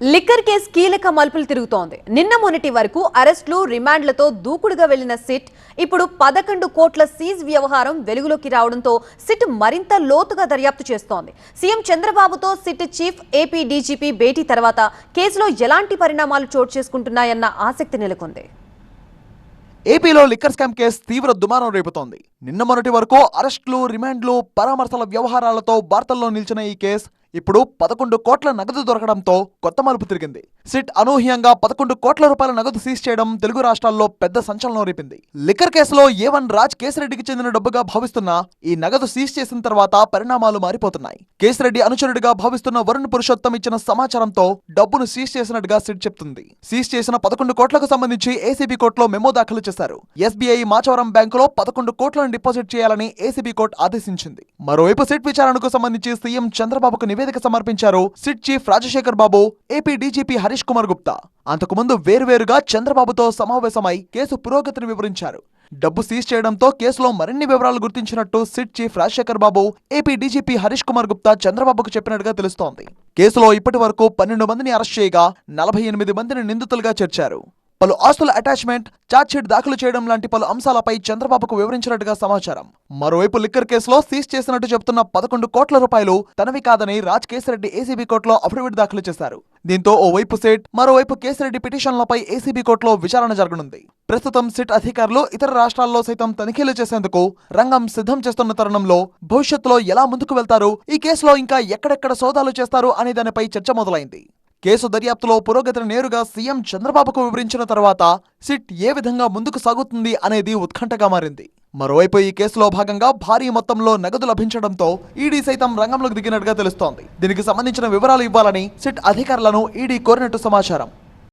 Liquor case కీలక మలుపులు తిరుగుతోంది. నిన్న మొన్నటి వరకు అరెస్టులు రిమాండ్లతో దూకుడుగా వెళ్ళిన సిట్ ఇప్పుడు పదకొండు కోట్ల సీజ్ వ్యవహారం వెలుగులోకి రావడంతో సిట్ మరింత లోతుగా దర్యాప్తు చేస్తోంది. సీఎం చంద్రబాబుతో సిట్ చీఫ్ ఏపీ డీజీపీ భేటీ తర్వాత కేసులో ఎలాంటి పరిణామాలు చోటు చేసుకుంటున్నాయన్న ఆసక్తి నెలకొంది. ఏపీలో లిక్కర్ స్కామ్ కేసు తీవ్ర దుమారం రేపుతోంది. నిన్న మొన్నటి వరకు అరెస్టులు రిమాండ్లు పరామర్శల వ్యవహారాలతో వార్తల్లో నిలిచిన ఈ కేసు ఇప్పుడు పదకొండు కోట్ల నగదు దొరకడంతో కొత్త మలుపు తిరిగింది. సిట్ అనూహ్యంగా పదకొండు కోట్ల రూపాయల నగదు సీజ్ చేయడం తెలుగు రాష్ట్రాల్లో పెద్ద సంచలనం రేపింది. లిక్కర్ కేసులో ఏ వన్ రాజ్ కేసిరెడ్డికి చెందిన డబ్బుగా భావిస్తున్న ఈ నగదు సీజ్ చేసిన తర్వాత పరిణామాలు మారిపోతున్నాయి. కేసిరెడ్డి అనుచరుడిగా భావిస్తున్న వరుణ్ పురుషోత్తం ఇచ్చిన సమాచారంతో డబ్బును సీజ్ చేసినట్టుగా సిట్ చెప్తుంది. సీజ్ చేసిన పదకొండు కోట్లకు సంబంధించి ఏసీబీ కోర్టులో మెమో దాఖలు చేశారు. ఎస్బీఐ మాచవరం బ్యాంకులో పదకొండు కోట్లను డిపాజిట్ చేయాలని ఏసీబీ కోర్టు ఆదేశించింది. మరోవైపు సిట్ విచారణకు సంబంధించి సీఎం చంద్రబాబుకు నివేదిక సమర్పించారు SIT chief Rajasekhar Babu AP DGP Harish Kumar Gupta. అంతకుముందు వేరువేరుగా చంద్రబాబుతో సమావేశమై కేసు పురోగతిని వివరించారు. డబ్బు సీజ్ చేయడంతో కేసులో మరిన్ని వివరాలు గుర్తించినట్టు SIT chief Rajasekhar Babu AP DGP Harish Kumar Gupta చంద్రబాబుకు చెప్పినట్టుగా తెలుస్తోంది. కేసులో ఇప్పటి వరకు పన్నెండు మందిని అరెస్ట్ చేయగా నలభై ఎనిమిది మందిని నిందితులుగా చేర్చారు. పలు ఆస్తుల అటాచ్మెంట్ ఛార్జ్షీట్ దాఖలు చేయడం లాంటి పలు అంశాలపై చంద్రబాబుకు వివరించినట్టుగా సమాచారం. మరోవైపు లిక్కర్ కేసులో సీజ్ చేసినట్టు చెబుతున్న పదకొండు కోట్ల రూపాయలు తనవి కాదని రాజ్ కేసిరెడ్డి ఏసీబీ కోర్టులో అఫిడవిట్ దాఖలు చేశారు. దీంతో ఓవైపు సెట్ మరోవైపు కేసిరెడ్డి పిటిషన్లపై ఏసీబీ కోర్టులో విచారణ జరగనుంది. ప్రస్తుతం సిట్ అధికారులు ఇతర రాష్ట్రాల్లో సైతం తనిఖీలు చేసేందుకు రంగం సిద్ధం చేస్తున్న తరుణంలో భవిష్యత్తులో ఎలా ముందుకు వెళ్తారు ఈ కేసులో ఇంకా ఎక్కడెక్కడ సోదాలు చేస్తారు అనే దానిపై చర్చ మొదలైంది. కేసు దర్యాప్తులో పురోగతిని నేరుగా సీఎం చంద్రబాబుకు వివరించిన తర్వాత సిట్ ఏ విధంగా ముందుకు సాగుతుంది అనేది ఉత్కంఠగా మారింది. మరోవైపు ఈ కేసులో భాగంగా భారీ మొత్తంలో నగదు లభించడంతో ఈడీ సైతం రంగంలోకి దిగినట్టుగా తెలుస్తోంది. దీనికి సంబంధించిన వివరాలు ఇవ్వాలని సిట్ అధికారులను ఈడీ కోరినట్టు సమాచారం.